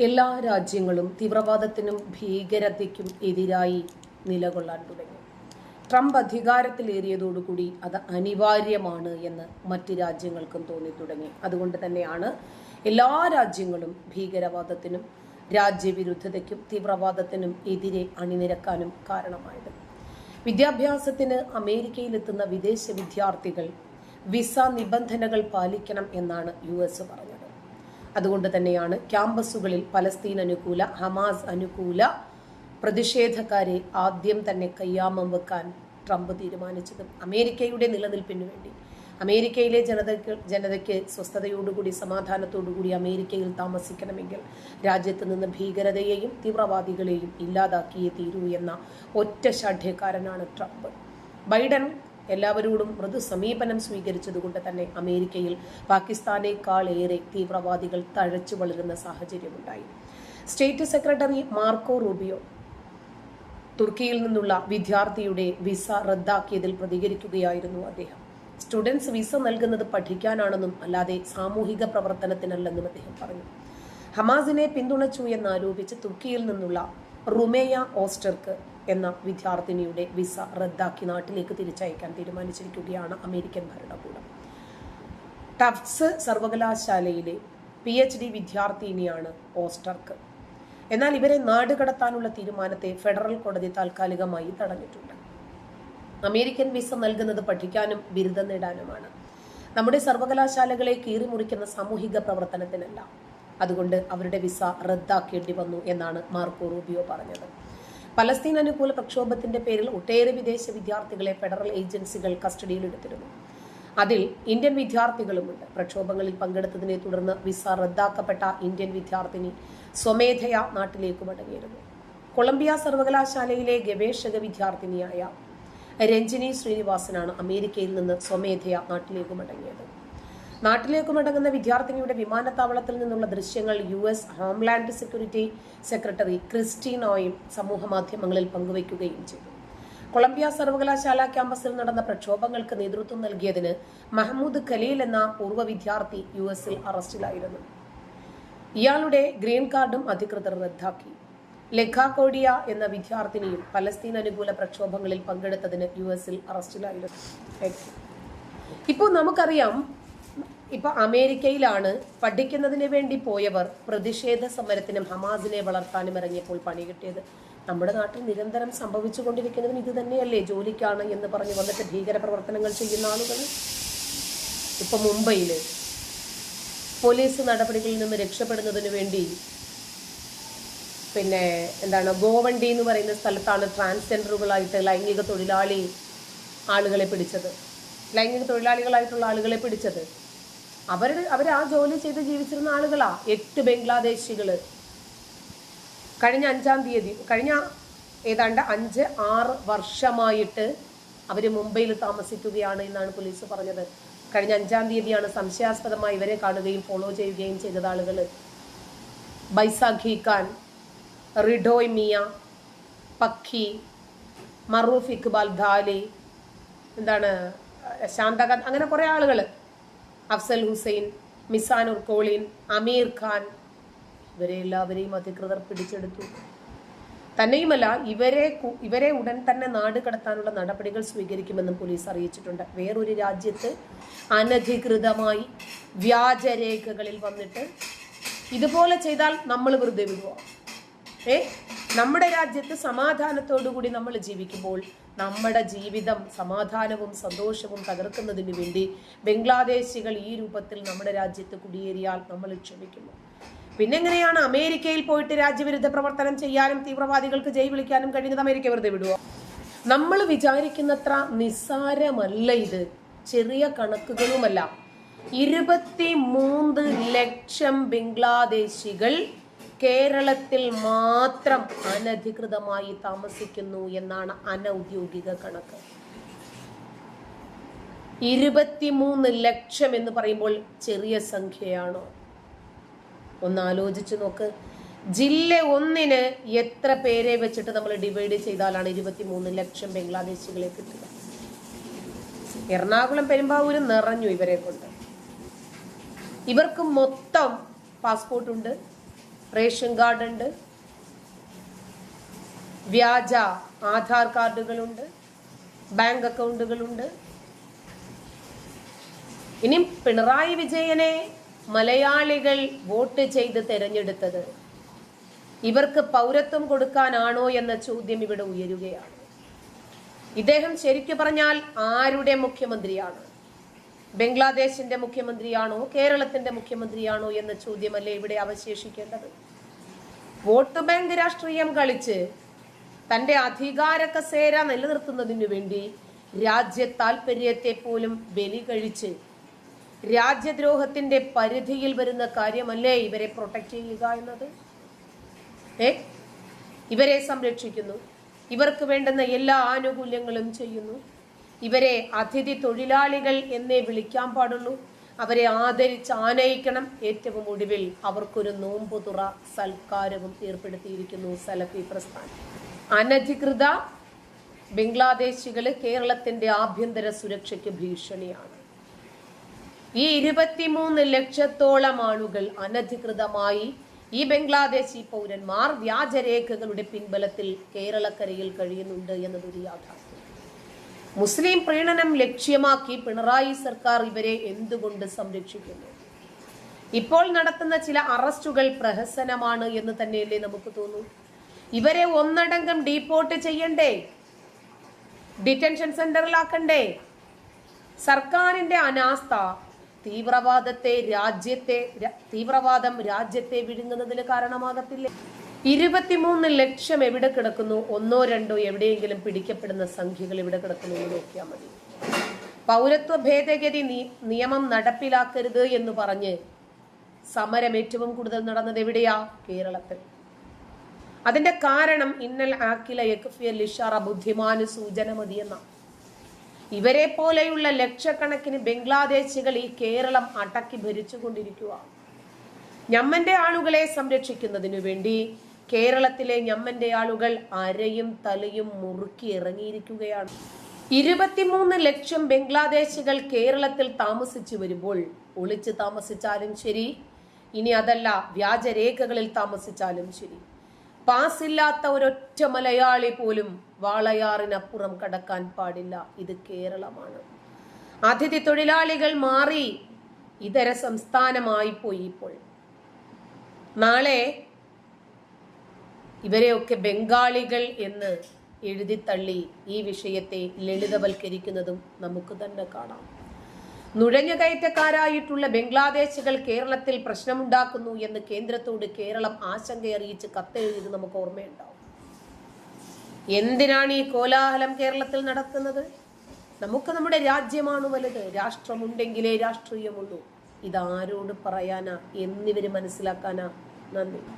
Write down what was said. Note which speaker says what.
Speaker 1: എല്ലാ രാജ്യങ്ങളും തീവ്രവാദത്തിനും ഭീകരതയ്ക്കും എതിരായി നിലകൊള്ളാൻ തുടങ്ങി. ട്രംപ് അധികാരത്തിലേറിയതോടുകൂടി അത് അനിവാര്യമാണ് എന്ന് മറ്റ് രാജ്യങ്ങൾക്കും തോന്നി തുടങ്ങി അതുകൊണ്ട് തന്നെയാണ് എല്ലാ രാജ്യങ്ങളും ഭീകരവാദത്തിനും രാജ്യവിരുദ്ധതയ്ക്കും തീവ്രവാദത്തിനും എതിരെ അണിനിരക്കാനും കാരണമായത്. വിദ്യാഭ്യാസത്തിന് അമേരിക്കയിലെത്തുന്ന വിദേശ വിദ്യാർത്ഥികൾ വിസ നിബന്ധനകൾ പാലിക്കണം എന്നാണ് യു എസ് പറഞ്ഞത്. അതുകൊണ്ട് തന്നെയാണ് ക്യാമ്പസുകളിൽ പലസ്തീൻ അനുകൂല ഹമാസ് അനുകൂല പ്രതിഷേധക്കാരെ ആദ്യം തന്നെ കയ്യാമം വെക്കാൻ ട്രംപ് തീരുമാനിച്ചത് അമേരിക്കയുടെ നിലനിൽപ്പിന് വേണ്ടി. അമേരിക്കയിലെ ജനതയ്ക്ക് ജനതയ്ക്ക് സ്വസ്ഥതയോടുകൂടി സമാധാനത്തോടുകൂടി അമേരിക്കയിൽ താമസിക്കണമെങ്കിൽ രാജ്യത്ത് നിന്ന് ഭീകരതയെയും തീവ്രവാദികളെയും ഇല്ലാതാക്കിയേ തീരൂ എന്ന ഒറ്റ ശാഠ്യക്കാരനാണ് ട്രംപ്. ബൈഡൻ എല്ലാവരോടും മൃദു സമീപനം സ്വീകരിച്ചതുകൊണ്ട് തന്നെ അമേരിക്കയിൽ പാകിസ്ഥാനേക്കാൾ ഏറെ തീവ്രവാദികൾ തഴച്ചു വളരുന്ന സാഹചര്യമുണ്ടായി. സ്റ്റേറ്റ് സെക്രട്ടറി മാർക്കോ റൂബിയോ തുർക്കിയിൽ നിന്നുള്ള വിദ്യാർത്ഥിയുടെ വിസ റദ്ദാക്കിയതിൽ പ്രതികരിക്കുകയായിരുന്നു അദ്ദേഹം. സ്റ്റുഡൻസ് വിസ നൽകുന്നത് പഠിക്കാനാണെന്നും അല്ലാതെ സാമൂഹിക പ്രവർത്തനത്തിനല്ലെന്നും അദ്ദേഹം പറഞ്ഞു. ഹമാസിനെ പിന്തുണച്ചു എന്നാരോപിച്ച് തുർക്കിയിൽ നിന്നുള്ള റുമേയ ഓസ്റ്റർക്ക് എന്ന വിദ്യാർത്ഥിനിയുടെ വിസ റദ്ദാക്കി നാട്ടിലേക്ക് തിരിച്ചയക്കാൻ തീരുമാനിച്ചിരിക്കുകയാണ് അമേരിക്കൻ ഭരണകൂടം. ടഫ്സ് സർവകലാശാലയിലെ പി എച്ച് ഡി വിദ്യാർത്ഥിനിയാണ് ഓസ്റ്റർക്ക്. എന്നാൽ ഇവരെ നാടുകടത്താനുള്ള തീരുമാനത്തെ ഫെഡറൽ കോടതി താൽക്കാലികമായി തടഞ്ഞിട്ടുണ്ട്. അമേരിക്കൻ വിസ നൽകുന്നത് പഠിക്കാനും ബിരുദം നേടാനുമാണ്. നമ്മുടെ സർവകലാശാലകളെ കീറിമുറിക്കുന്ന സാമൂഹിക പ്രവർത്തനത്തിനല്ല. അതുകൊണ്ട് അവരുടെ വിസ റദ്ദാക്കേണ്ടി വന്നു എന്നാണ് മാർക്കോ റൂബിയോ പറഞ്ഞത്. പലസ്തീൻ അനുകൂല പ്രക്ഷോഭത്തിന്റെ പേരിൽ ഒട്ടേറെ വിദേശ വിദ്യാർത്ഥികളെ ഫെഡറൽ ഏജൻസികൾ കസ്റ്റഡിയിലെടുത്തിരുന്നു അതിൽ ഇന്ത്യൻ വിദ്യാർത്ഥികളുമുണ്ട്. പ്രക്ഷോഭങ്ങളിൽ പങ്കെടുത്തതിനെ തുടർന്ന് വിസ റദ്ദാക്കപ്പെട്ട ഇന്ത്യൻ വിദ്യാർത്ഥിനി സ്വമേധയാ നാട്ടിലേക്ക് മടങ്ങിയിരുന്നു. കൊളംബിയ സർവകലാശാലയിലെ ഗവേഷക വിദ്യാർത്ഥിനിയായ രഞ്ജിനി ശ്രീനിവാസനാണ് അമേരിക്കയിൽ നിന്ന് സ്വമേധയാ നാട്ടിലേക്ക് മടങ്ങിയത്. നാട്ടിലേക്ക് മടങ്ങുന്ന വിദ്യാർത്ഥിനിയുടെ വിമാനത്താവളത്തിൽ നിന്നുള്ള ദൃശ്യങ്ങൾ U S homeland security secretary ക്രിസ്റ്റീനോയും സമൂഹ മാധ്യമങ്ങളിൽ പങ്കുവയ്ക്കുകയും ചെയ്തു. കൊളംബിയ സർവകലാശാല ക്യാമ്പസിൽ നടന്ന പ്രക്ഷോഭങ്ങൾക്ക് നേതൃത്വം നൽകിയതിന് മഹമ്മൂദ് ഖലീൽ എന്ന പൂർവ വിദ്യാർത്ഥി യു എസിൽ അറസ്റ്റിലായിരുന്നു. ഇയാളുടെ ഗ്രീൻ കാർഡും അധികൃതർ റദ്ദാക്കി. ലെഖാകോഡിയ എന്ന വിദ്യാർത്ഥിനിയും പലസ്തീൻ അനുകൂല പ്രക്ഷോഭങ്ങളിൽ പങ്കെടുത്തതിന് യു എസിൽ അറസ്റ്റിലായിരുന്നു. ഇപ്പോൾ നമുക്കറിയാം ഇപ്പൊ അമേരിക്കയിലാണ് പഠിക്കുന്നതിന് വേണ്ടി പോയവർ പ്രതിഷേധ സമരത്തിനും ഹമാസിനെ വളർത്താനും ഇറങ്ങിയപ്പോൾ പണി കിട്ടിയത്. നമ്മുടെ നാട്ടിൽ നിരന്തരം സംഭവിച്ചുകൊണ്ടിരിക്കുന്നതും ഇത് തന്നെയല്ലേ? ജോലിക്കാണ് എന്ന് പറഞ്ഞ് വന്നിട്ട് ഭീകര പ്രവർത്തനങ്ങൾ ചെയ്യുന്ന ആളുകൾ. ഇപ്പൊ മുംബൈയിൽ പോലീസ് നടപടികളിൽ നിന്ന് രക്ഷപ്പെടുന്നതിന് വേണ്ടി പിന്നെ എന്താണ് ഗോവണ്ടി എന്ന് പറയുന്ന സ്ഥലത്താണ് ട്രാൻസ്ജെൻഡറുകളായിട്ട് ലൈംഗിക തൊഴിലാളി ആളുകളെ പിടിച്ചത്. ലൈംഗിക തൊഴിലാളികളായിട്ടുള്ള ആളുകളെ പിടിച്ചത്. അവരുടെ അവർ ആ ജോലി ചെയ്ത് ജീവിച്ചിരുന്ന ആളുകളാ എട്ട് ബംഗ്ലാദേശികൾ. കഴിഞ്ഞ അഞ്ചാം തീയതി കഴിഞ്ഞ ഏതാണ്ട് അഞ്ച് ആറ് വർഷമായിട്ട് അവർ മുംബൈയിൽ താമസിക്കുകയാണ് എന്നാണ് പോലീസ് പറഞ്ഞത്. കഴിഞ്ഞ അഞ്ചാം തീയതിയാണ് സംശയാസ്പദമായി ഇവരെ കാണുകയും ഫോളോ ചെയ്യുകയും ചെയ്തത് ആളുകൾ ബൈസാഖി ഖാൻ റിഡോയ് മിയ പക്കി മറൂഫ് ഇക്ബാൽ ഖാലി എന്താണ് ശാന്തകാന്ത് അങ്ങനെ കുറേ ആളുകൾ അഫ്സൽ ഹുസൈൻ മിസാനുർ കോളിൻ അമീർ ഖാൻ ഇവരെ എല്ലാവരെയും അധികൃതർ പിടിച്ചെടുത്തു. തന്നെയുമല്ല ഇവരെ ഇവരെ ഉടൻ തന്നെ നാട് കടത്താനുള്ള നടപടികൾ സ്വീകരിക്കുമെന്നും പോലീസ് അറിയിച്ചിട്ടുണ്ട്. വേറൊരു രാജ്യത്ത് അനധികൃതമായി വ്യാജരേഖകളിൽ വന്നിട്ട് ഇതുപോലെ ചെയ്താൽ നമ്മൾ വെറുതെ വിടുവോ? ഏ? നമ്മുടെ രാജ്യത്ത് സമാധാനത്തോടുകൂടി നമ്മൾ ജീവിക്കുമ്പോൾ നമ്മുടെ ജീവിതം സമാധാനവും സന്തോഷവും തകർക്കുന്നതിന് വേണ്ടി ബംഗ്ലാദേശികൾ ഈ രൂപത്തിൽ നമ്മുടെ രാജ്യത്ത് കുടിയേറിയാൽ നമ്മൾ ക്ഷമിക്കുന്നു. പിന്നെ എങ്ങനെയാണ് അമേരിക്കയിൽ പോയിട്ട് രാജ്യവിരുദ്ധ പ്രവർത്തനം ചെയ്യാനും തീവ്രവാദികൾക്ക് ജയ് വിളിക്കാനും കഴിയുന്നത് അമേരിക്ക വെറുതെ വിടുവോ? നമ്മൾ വിചാരിക്കുന്നത്ര നിസ്സാരമല്ല ഇത്. ചെറിയ കണക്കുകളുമല്ല. ഇരുപത്തി മൂന്ന് ലക്ഷം ബംഗ്ലാദേശികൾ കേരളത്തിൽ മാത്രം അനധികൃതമായി താമസിക്കുന്നു എന്നാണ് അനൗദ്യോഗിക കണക്ക്. ഇരുപത്തിമൂന്ന് ലക്ഷം എന്ന് പറയുമ്പോൾ ചെറിയ സംഖ്യയാണോ. ഒന്ന് ആലോചിച്ച് നോക്ക്. ജില്ല ഒന്നിന് എത്ര പേരെ വെച്ചിട്ട് നമ്മൾ ഡിവൈഡ് ചെയ്താലാണ് ഇരുപത്തിമൂന്ന് ലക്ഷം ബംഗ്ലാദേശികളെ കിട്ടുക? എറണാകുളം പെരുമ്പാവൂര് നിറഞ്ഞു ഇവരെ കൊണ്ട്. ഇവർക്ക് മൊത്തം പാസ്പോർട്ട് ഉണ്ട് റേഷൻ കാർഡ് ഉണ്ട് വ്യാജ ആധാർ കാർഡുകളുണ്ട്. ബാങ്ക് അക്കൗണ്ടുകളുണ്ട്. ഇനി പിണറായി വിജയനെ മലയാളികൾ വോട്ട് ചെയ്ത് തെരഞ്ഞെടുത്തത് ഇവർക്ക് പൗരത്വം കൊടുക്കാനാണോ എന്ന ചോദ്യം ഇവിടെ ഉയരുകയാണ്. ഇദ്ദേഹം ശരിക്കു പറഞ്ഞാൽ ആരുടെ മുഖ്യമന്ത്രിയാണ്? ബംഗ്ലാദേശിന്റെ മുഖ്യമന്ത്രിയാണോ കേരളത്തിന്റെ മുഖ്യമന്ത്രിയാണോ എന്ന ചോദ്യമല്ലേ ഇവിടെ അവശേഷിക്കേണ്ടത്? വോട്ട് ബാങ്ക് രാഷ്ട്രീയം കളിച്ച് തന്റെ അധികാര കസേര നിലനിർത്തുന്നതിനു വേണ്ടി രാജ്യ താല്പര്യത്തെ പോലും ബലി കഴിച്ച് രാജ്യദ്രോഹത്തിന്റെ പരിധിയിൽ വരുന്ന കാര്യമല്ലേ ഇവരെ പ്രൊട്ടക്ട് ചെയ്യുക എന്നത്? ഏ? ഇവരെ സംരക്ഷിക്കുന്നു. ഇവർക്ക് വേണ്ടുന്ന എല്ലാ ആനുകൂല്യങ്ങളും ചെയ്യുന്നു. ഇവരെ അതിഥി തൊഴിലാളികൾ എന്നേ വിളിക്കാൻ പാടുള്ളൂ. അവരെ ആദരിച്ച് ആനയിക്കണം. ഏറ്റവും ഒടുവിൽ അവർക്കൊരു നോമ്പുതുറ സൽക്കാരവും ഏർപ്പെടുത്തിയിരിക്കുന്നു സലഫി പ്രസ്ഥാനം. അനധികൃത ബംഗ്ലാദേശികൾ കേരളത്തിന്റെ ആഭ്യന്തര സുരക്ഷയ്ക്ക് ഭീഷണിയാണ്. ഈ ഇരുപത്തിമൂന്ന് ലക്ഷത്തോളം ആളുകൾ അനധികൃതമായി ഈ ബംഗ്ലാദേശി പൗരന്മാർ വ്യാജരേഖകളുടെ പിൻബലത്തിൽ കേരളക്കരയിൽ കഴിയുന്നുണ്ട് എന്നതൊരു യാഥാർത്ഥ്യം. മുസ്ലിം പ്രീണനം ലക്ഷ്യമാക്കി പിണറായി സർക്കാർ ഇവരെ എന്തുകൊണ്ട് സംരക്ഷിക്കുന്നു? ഇപ്പോൾ നടത്തുന്ന ചില അറസ്റ്റുകൾ പ്രഹസനമാണ് എന്ന് തന്നെയല്ലേ നമുക്ക് തോന്നൂ? ഇവരെ ഒന്നടങ്കം ഡീപ്പോർട്ട് ചെയ്യണ്ടേ? ഡിറ്റൻഷൻ സെന്ററിലാക്കണ്ടേ? സർക്കാരിന്റെ അനാസ്ഥ തീവ്രവാദത്തെ രാജ്യത്തെ തീവ്രവാദം രാജ്യത്തെ വിഴുങ്ങുന്നതിന് കാരണമാകത്തില്ലേ? ഇരുപത്തിമൂന്ന് ലക്ഷം എവിടെ കിടക്കുന്നു? ഒന്നോ രണ്ടോ എവിടെയെങ്കിലും പിടിക്കപ്പെടുന്ന സംഖ്യകൾ ഇവിടെ കിടക്കുന്നു എന്ന് നോക്കിയാൽ മതി. പൗരത്വ ഭേദഗതി നിയമം നടപ്പിലാക്കരുത് എന്ന് പറഞ്ഞ് സമരം ഏറ്റവും കൂടുതൽ നടന്നത് എവിടെയാ? കേരളത്തിൽ. അതിന്റെ കാരണം ഇന്നൽ ആക്കില യക്ഫിയ ലിഷാറ ബുദ്ധിമാന് സൂചന മതിയെന്ന ഇവരെ പോലെയുള്ള ലക്ഷക്കണക്കിന് ബംഗ്ലാദേശികൾ ഈ കേരളം അടക്കി ഭരിച്ചുകൊണ്ടിരിക്കുക ഞമ്മന്റെ ആളുകളെ സംരക്ഷിക്കുന്നതിനു വേണ്ടി കേരളത്തിലെ ഞമ്മന്റെ ആളുകൾ അരയും തലയും മുറുക്കി ഇറങ്ങിയിരിക്കുകയാണ്. ഇരുപത്തിമൂന്ന് ലക്ഷം ബംഗ്ലാദേശികൾ കേരളത്തിൽ താമസിച്ചു വരുമ്പോൾ ഒളിച്ചു താമസിച്ചാലും ശരി ഇനി അതല്ല വ്യാജരേഖകളിൽ താമസിച്ചാലും ശരി. പാസില്ലാത്ത ഒരൊറ്റ മലയാളി പോലും വാളയാറിനപ്പുറം കടക്കാൻ പാടില്ല ഇത് കേരളമാണ്. അതിഥി തൊഴിലാളികൾ മാറി ഇതര സംസ്ഥാനമായി പോയി ഇപ്പോൾ. നാളെ ഇവരെയൊക്കെ ബംഗാളികൾ എന്ന് എഴുതിത്തള്ളി ഈ വിഷയത്തെ ലളിതവൽക്കരിക്കുന്നതും നമുക്ക് തന്നെ കാണാം. നുഴഞ്ഞുകയറ്റക്കാരായിട്ടുള്ള ബംഗ്ലാദേശികൾ കേരളത്തിൽ പ്രശ്നമുണ്ടാക്കുന്നു എന്ന് കേന്ദ്രത്തോട് കേരളം ആശങ്ക അറിയിച്ച് കത്തെഴുതിയത് നമുക്ക് ഓർമ്മയുണ്ടാവും. എന്തിനാണ് ഈ കോലാഹലം കേരളത്തിൽ നടക്കുന്നത്? നമുക്ക് നമ്മുടെ രാജ്യമാണ് വലുത്. രാഷ്ട്രമുണ്ടെങ്കിലേ രാഷ്ട്രീയമുള്ളൂ. ഇതാരോട് പറയാനാ? എന്നിവര് മനസ്സിലാക്കാനാ? നന്ദി.